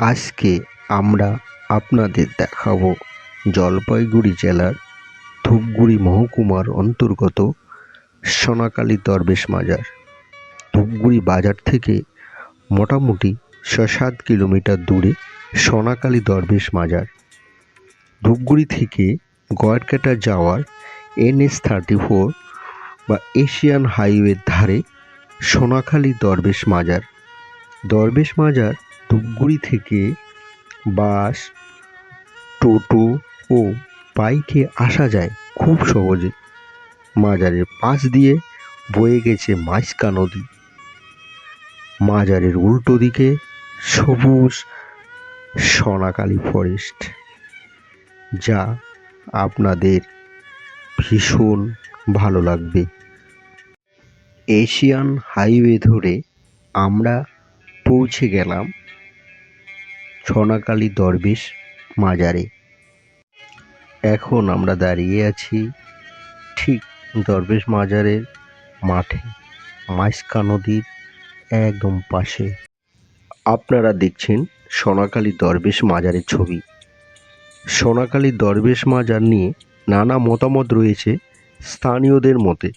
আজকে আমরা আপনাদের দেখাবো জলপাইগুড়ি জেলার ধূপগুড়ি মহকুমার অন্তর্গত সোনাকালী দরবেশ মাজার। ধূপগুড়ি বাজার থেকে মোটামুটি ছ সাত কিলোমিটার দূরে সোনাকালী দরবেশ মাজার। ধূপগুড়ি থেকে গয়েরকাটা যাওয়ার এনএস থার্টি ফোর বা এশিয়ান হাইওয়ের ধারে সোনাখালী দরবেশ মাজার। দরবেশ মাজার ধূপগুড়ি থেকে বাস টোটো ও বাইকে আসা যায় খুব সহজে। মাজারের পাশ দিয়ে বয়ে গেছে মাইস্কা নদী। মাজারের উল্টো দিকে সবুজ সোনাকালী ফরেস্ট, যা আপনাদের ভীষণ ভালো লাগবে। এশিয়ান হাইওয়ে ধরে আমরা পৌঁছে গেলাম সোনাকালী দরবেশ মাজারে। এখন আমরা দাঁড়িয়ে আছি ঠিক দরবেশ মাজারের মাঠে, মাইস্কা নদীর একদম পাশে। আপনারা দেখছেন সোনাকালী দরবেশ মাজারের ছবি। সোনাকালী দরবেশ মাজার নিয়ে নানা মতামত রয়েছে স্থানীয়দের মতে।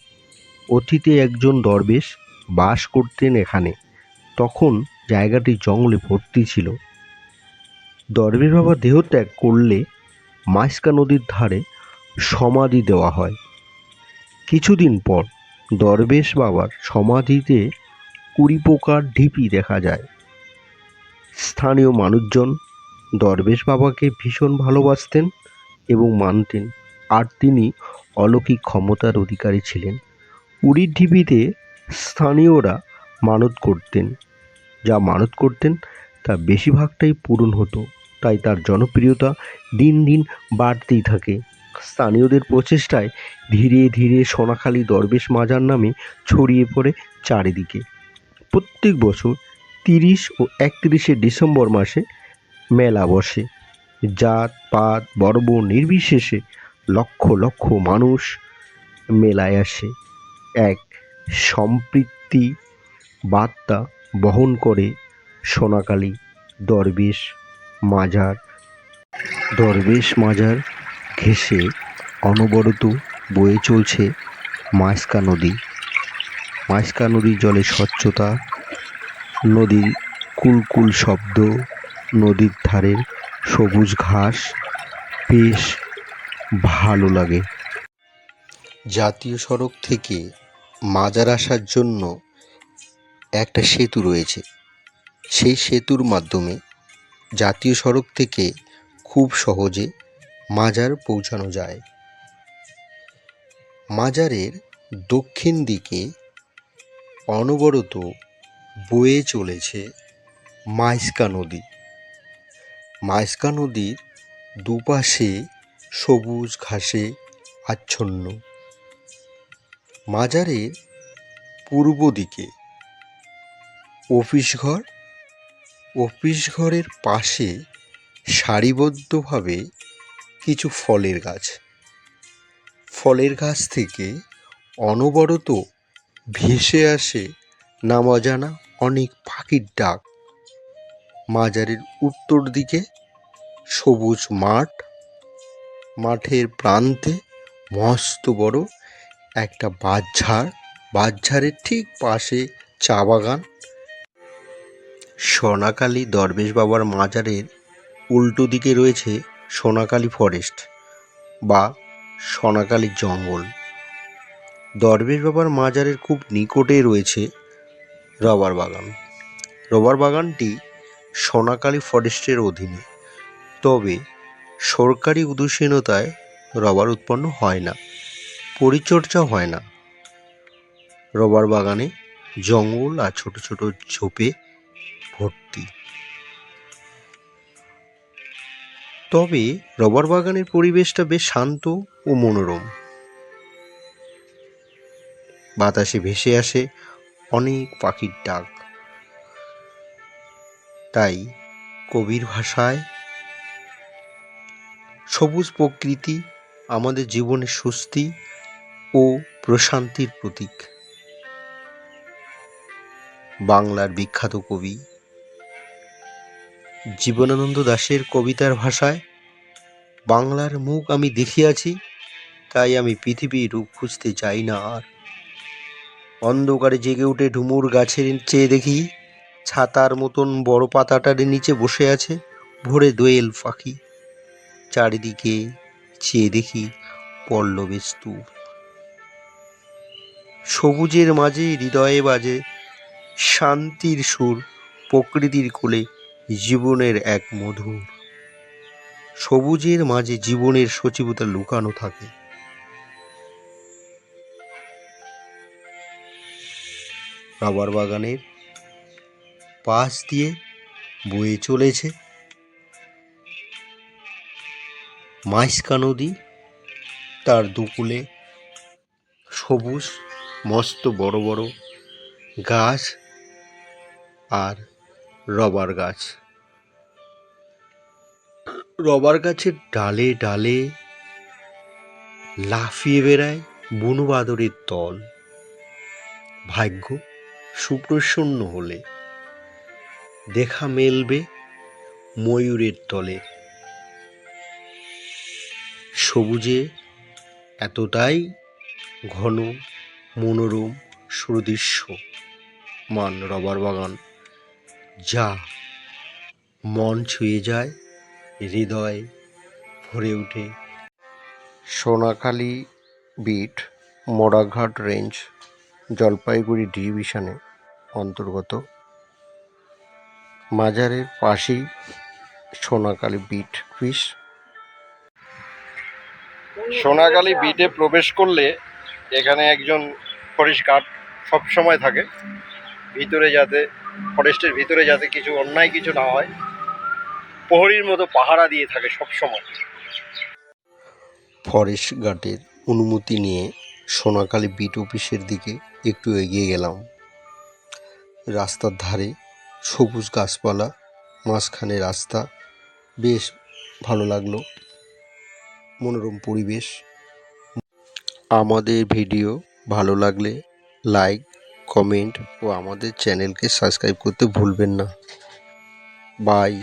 অতীতে একজন দরবেশ বাস করতেন এখানে, তখন জায়গাটি জঙ্গলে ভর্তি ছিল। দরবেশ বাবা দেহত্যাগ করলে মাইস্কা নদীর ধারে সমাধি দেওয়া হয়। কিছুদিন পর দরবেশ বাবার সমাধিতে কুড়ি পোকার ঢিপি দেখা যায়। স্থানীয় মানুষজন দরবেশ বাবাকে ভীষণ ভালোবাসতেন এবং মানতেন আর তিনি অলৌকিক ক্ষমতার অধিকারী ছিলেন। উড়ির ঢিপিতে স্থানীয়রা মানত করতেন। যা মানত করতেন তা বেশিরভাগটাই পূরণ হতো। তাই তার জনপ্রিয়তা দিন দিন বাড়তেই থাকে। স্থানীয়দের প্রচেষ্টায় ধীরে ধীরে সোনাখালী দরবেশ মাজার নামে ছড়িয়ে পড়ে চারিদিকে। প্রত্যেক বছর তিরিশ ও একত্রিশে ডিসেম্বর মাসে মেলা বসে। জাত, পাত বর্ব নির্বিশেষে লক্ষ লক্ষ মানুষ মেলায় আসে। এক সম্পৃক্তি বার্তা বহন করে সোনাকালী দরবেশ মাজার। দরবেশ মাজার ঘেঁষে অনবরত বয়ে চলছে মাইস্কা নদী। মাইস্কা নদীর জলে স্বচ্ছতা, নদীর কুলকুল শব্দ, নদীর ধারের সবুজ ঘাস, বেশ ভালো লাগে। জাতীয় সড়ক থেকে মাজার আসার জন্য একটা সেতু রয়েছে। সেই সেতুর মাধ্যমে জাতীয় সড়ক থেকে খুব সহজে মাজার পৌঁছানো যায়। মাজারের দক্ষিণ দিকে অনবরত বয়ে চলেছে মাইস্কা নদী। মাইস্কা নদীর দুপাশে সবুজ ঘাসে আচ্ছন্ন। মাজারের পূর্ব দিকে অফিস ঘর অফিস ঘরের পাশে সারিবদ্ধভাবে কিছু ফলের গাছ। ফলের গাছ থেকে অনবরত ভেসে আসে নাম অজানা অনেক পাখির ডাক। মাজারের উত্তর দিকে সবুজ মাঠ, মাঠের প্রান্তে মস্ত বড় একটা বাঁশঝাড় বাঁশঝাড়ের ঠিক পাশে চা বাগান। সোনাকালী দরবেশ বাবার মাজারের উল্টো দিকে রয়েছে সোনাকালী ফরেস্ট বা সোনাকালী জঙ্গল। দরবেশ বাবার মাজারের খুব নিকটে রয়েছে রবার বাগান। রবার বাগানটি সোনাকালী ফরেস্টের অধীনে। তবে সরকারি উদাসীনতায় রবার উৎপন্ন হয় না, পরিচর্যা হয় না। রবার বাগানে জঙ্গল আর ছোট ছোট ঝোপে তবে রবার বাগানের পরিবেশটা বেশ শান্ত ও মনোরম। বাতাসে ভেসে আসে অনেক পাখির ডাক। তাই কবির ভাষায়, সবুজ প্রকৃতি আমাদের জীবনের স্বস্তি ও প্রশান্তির প্রতীক। বাংলার বিখ্যাত কবি জীবনানন্দ দাশের কবিতার ভাষায়, বাংলার মুখ আমি দেখিয়াছি, তাই আমি পৃথিবীর রূপ খুঁজতে চাই না আর। অন্ধকারে জেগে উঠে ডুমুর গাছের চেয়ে দেখি, ছাতার মতন বড় পাতাটার নিচে বসে আছে ভোরে দোয়েল পাখি। চারিদিকে চেয়ে দেখি পল্লবের স্তূপ। সবুজের মাঝে হৃদয়ে বাজে শান্তির সুর প্রকৃতির কোলে জীবনের এক মধুর। সবুজের মাঝে জীবনের সচিবতা লুকানো থাকে। রাবার বাগানের পাশ দিয়ে বয়ে চলেছে মাইস্কা নদী। তার দুকুলে সবুজ, মস্ত বড় বড় গাছ আর রবার গাছ। রবার গাছের ডালে ডালে লাফিয়ে বেড়ায় বুনো বাদরের দল ভাগ্য সুপ্রসন্ন হলে দেখা মেলবে ময়ূরের দলে সবুজে এতটাই ঘন, মনোরম সুদৃশ্য মান রবার বাগান। যা মন ছুঁয়ে যায়, হৃদয় ভরে ওঠে। সোনাখালি বিট, মোড়াঘাট রেঞ্জ, জলপাইগুড়ি ডিভিশনে অন্তর্গত। মাজারের পাশেই সোনাকালী বিট ফিশ সোনাগালি বিটে প্রবেশ করলে এখানে একজন ফরেস্ট গার্ড সবসময় থাকে। ভিতরে যাতে ফরেস্টের ভিতরে যাতে কিছু অন্যায় কিছু না হয়, প্রহরীর মতো পাহারা দিয়ে থাকে সব সময় ফরেস্ট গার্ডের অনুমতি নিয়ে সোনাখালী বিট অফিসের দিকে একটু এগিয়ে গেলাম। রাস্তার ধারে সবুজ গাছপালা, মাঝখানে রাস্তা, বেশ ভালো লাগল। মনোরম পরিবেশ। আমাদের ভিডিও ভালো লাগলে লাইক কমেন্ট ও আমাদের চ্যানেলকে সাবস্ক্রাইব করতে ভুলবেন না। বাই